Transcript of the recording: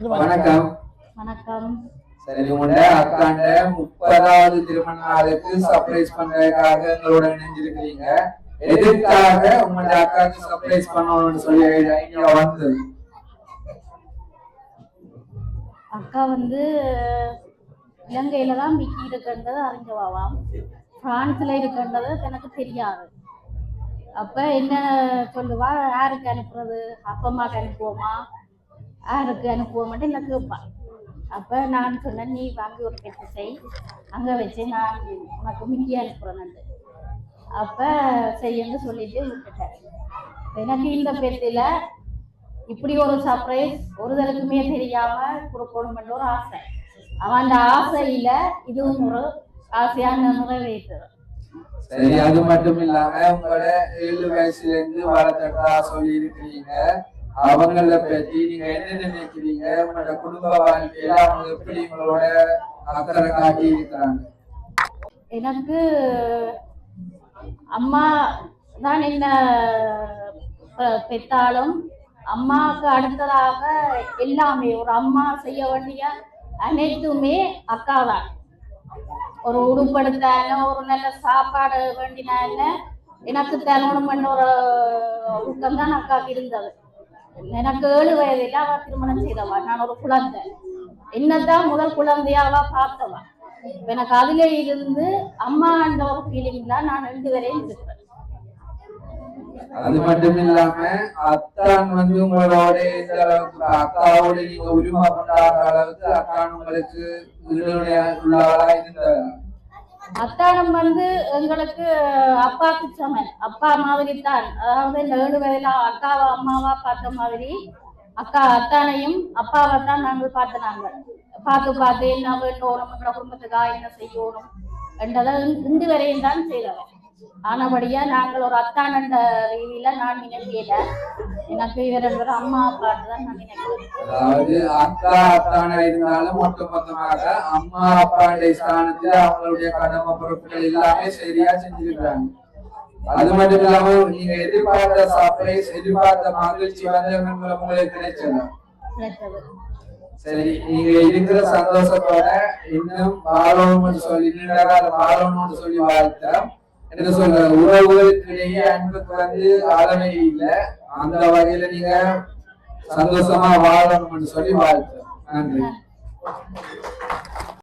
வணக்கம். வணக்கம். சரி உங்களோட அக்காண்ட முப்பதாவது திருமண நாளுக்கு சர்ப்ரைஸ் பண்றதுக்காக எங்களோட இணைஞ்சிருக்கிறீங்க. எதுக்காக உங்களோட அக்காவுக்கு சர்ப்ரைஸ் பண்ணணும்னு சொல்லி இங்க வந்தது? அக்கா வந்து இலங்கையில தான் விக்கி இருக்கின்றது அறிஞ்சவாவாம் பிரான்ஸ்ல இருக்கின்றது எனக்கு தெரியாது. அப்ப என்ன சொல்லுவா? யாருக்கு அனுப்புறது? அப்பம்மாக்கு அனுப்புவோமா? யாருக்கு அனுப்புவோமாட்டு இல்லை கேட்பான் அப்போ நான் சொன்னேன் நீ வாங்கி ஒரு கெட்டு செய். அங்கே வச்சு நான் உனக்கு மிக்கி அனுப்புறேன்ட்டு அப்போ செய்யன்னு சொல்லிட்டு விட்டுட்டேன் எனக்கு இந்த பெட்டில் இப்படி ஒரு சர்ப்ரைஸ் ஒருதலுக்குமே தெரியாமல் கொடுக்கணுமென்ற ஒரு ஆசை. அவன் அந்த ஆசையில் இதுவும் ஒரு ஆசையான நிறைவேற்றுறது சரி அது மட்டும் இல்லாம உங்களோட ஏழு வயசுல இருந்து வளர்த்தா சொல்லி இருக்கிறீங்க அவங்கள பத்தி நீங்க என்ன நினைக்கிறீங்க? உங்களோட குடும்ப வாழ்க்கையில அவங்க எப்படி உங்களோட அக்கறை காட்டி இருக்கிறாங்க எனக்கு அம்மா தான் என்ன பெ- பெற்றாலும் அம்மாவுக்கு அடுத்ததாக எல்லாமே ஒரு அம்மா செய்ய வேண்டிய அனைத்துமே அக்கா தான் ஒரு உடுப்படுத்தான ஒரு நல்ல சாப்பாடு வேண்டினால எனக்கு திருமணம் பண்ண ஒரு ஊக்கம் தான் அக்காவுக்கு இருந்தது. எனக்கு ஏழு வயதில் அவ திருமணம் செய்தவா? நான் ஒரு குழந்தை. என்னதான் முதல் குழந்தையாவா பார்த்தவா? எனக்கு அதுல இருந்து அம்மா அம்மான்ற ஒரு ஃபீலிங் தான் நான் ரெண்டு வரையும் இருக்கிறேன் அது மட்டும் இல்லாம அத்தான் வந்து உங்களோட இந்த அளவுக்கு அக்காவோட நீங்க உரிமை கொண்டாடுற அளவுக்கு அத்தான் உங்களுக்கு ஈடுடைய உள்ளாளா இருந்தார் அத்தானம் வந்து எங்களுக்கு அப்பாக்கு சமன். அப்பா மாதிரி தான் அதாவது இந்த ஏழு வயதுல அக்காவை அம்மாவா பார்த்த மாதிரி அக்கா அத்தானையும் அப்பாவை தான் நாங்கள். பார்த்துனாங்க பார்த்து பார்த்து என்ன வேண்டோணும் நம்மளோட குடும்பத்துக்காக என்ன செய்யணும் என்றதை இன்று வரையும் தான் செய்தவன். ஆனபடியா நாங்கள் ஒரு அத்தான் என்ற ரீதியில நான் நினைக்கல. எனக்கு இவர் அம்மா அப்பாட்டு தான் நான் நினைக்கிறேன். அதாவது அக்கா அத்தானா இருந்தாலும் மொத்த மொத்தமாக அம்மா அப்பாடைய ஸ்தானத்துல அவங்களுடைய கடமை பொறுப்புகள் எல்லாமே சரியா செஞ்சிருக்காங்க அது மட்டும் இல்லாம நீங்க எதிர்பார்த்த சர்ப்ரைஸ் எதிர்பார்த்த மகிழ்ச்சி வந்து உங்களுக்கு கிடைச்சது. சரி நீங்க இருக்கிற சந்தோஷத்தோட இன்னும் வாழணும்னு சொல்லி நீண்ட காலம் வாழணும்னு சொல்லி வாழ்த்தோம் என்ன சொல்ற? உறவுகளுக்கிடையே அன்புக்கு வந்து அளவே இல்லை. அந்த வகையில நீங்க சந்தோஷமா வாழணும்னு சொல்லி வாழ்த்து. நன்றி.